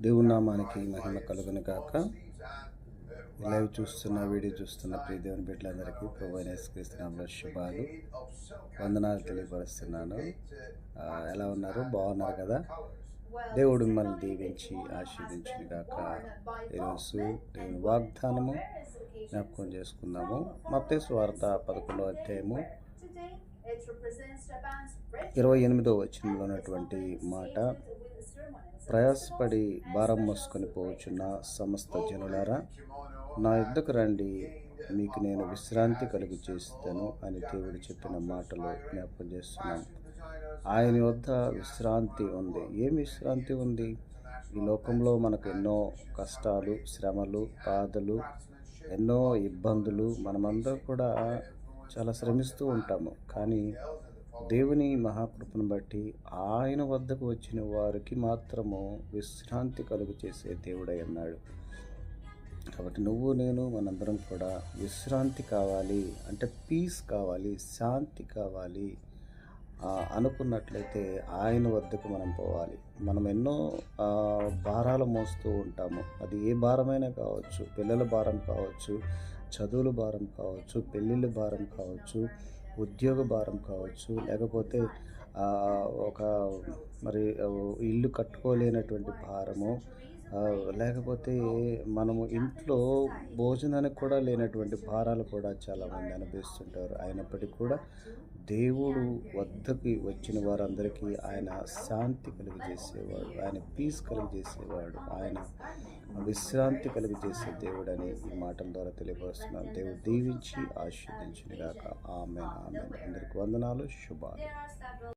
దేవుని నామానికి మహిమ కలుగును గాక. లైవ్ చూస్తున్న వీడియో చూస్తున్న ప్రియ దేవుని బిడ్డలందరికీ ప్రభు క్రీస్తునామలో శుభాలు. వందనాలు తెలియపరుస్తున్నాను. ఎలా ఉన్నారు? బాగున్నారు కదా? దేవుడు మిమ్మల్ని దీవించి ఆశీర్వించిన గాక. ఈరోజు దేవుని వాగ్దానము జ్ఞాపకం చేసుకుందాము. మత్తే స్వార్థ పదకొండో అధ్యాయము ఇరవై ఎనిమిదో వచనంలో ఉన్నటువంటి మాట ప్రయాసపడి భారం మోసుకొని పోవచ్చున్న సమస్త జనులారా నా యుద్ధకు రండి మీకు నేను విశ్రాంతి కలుగు చేస్తాను అని దేవుడు చెప్పిన మాటలు జ్ఞాపకం చేస్తున్నాం. ఆయన వద్ద విశ్రాంతి ఉంది. ఏం విశ్రాంతి ఉంది? ఈ లోకంలో మనకు ఎన్నో కష్టాలు శ్రమలు బాధలు ఎన్నో ఇబ్బందులు మనమందరం కూడా చాలా శ్రమిస్తూ ఉంటాము. కానీ దేవుని మహాకృపను బట్టి ఆయన వద్దకు వచ్చిన వారికి మాత్రము విశ్రాంతి కలుగు చేసే దేవుడై అన్నాడు కాబట్టి నువ్వు నేను మనందరం కూడా విశ్రాంతి కావాలి. అంటే పీస్ కావాలి శాంతి కావాలి. అనుకున్నట్లయితే ఆయన వద్దకు మనం పోవాలి. మనం ఎన్నో భారాలు మోస్తూ ఉంటాము. అది ఏ భారమైనా కావచ్చు. పిల్లల భారం కావచ్చు చదువుల భారం కావచ్చు పెళ్ళిళ్ళ భారం కావచ్చు ఉద్యోగ భారం కావచ్చు లేకపోతే ఒక మరి ఇల్లు కట్టుకోలేనటువంటి భారము లేకపోతే మనము ఇంట్లో భోజనానికి కూడా లేనటువంటి భారాలు కూడా చాలామంది అనిపిస్తుంటారు అయినప్పటికీ కూడా దేవుడు వద్దకి వచ్చిన వారందరికీ ఆయన శాంతి కలుగజేసేవాడు ఆయన పీస్ కలుగజేసేవాడు ఆయన విశ్రాంతి కలుగజేసే దేవుడు అని ఈ మాటల ద్వారా తెలియపరుస్తున్నాను. దేవుడు దీవించి ఆశీర్దించిన గాక ఆమె ఆమె అందరికి వందనాలు. శుభాలు.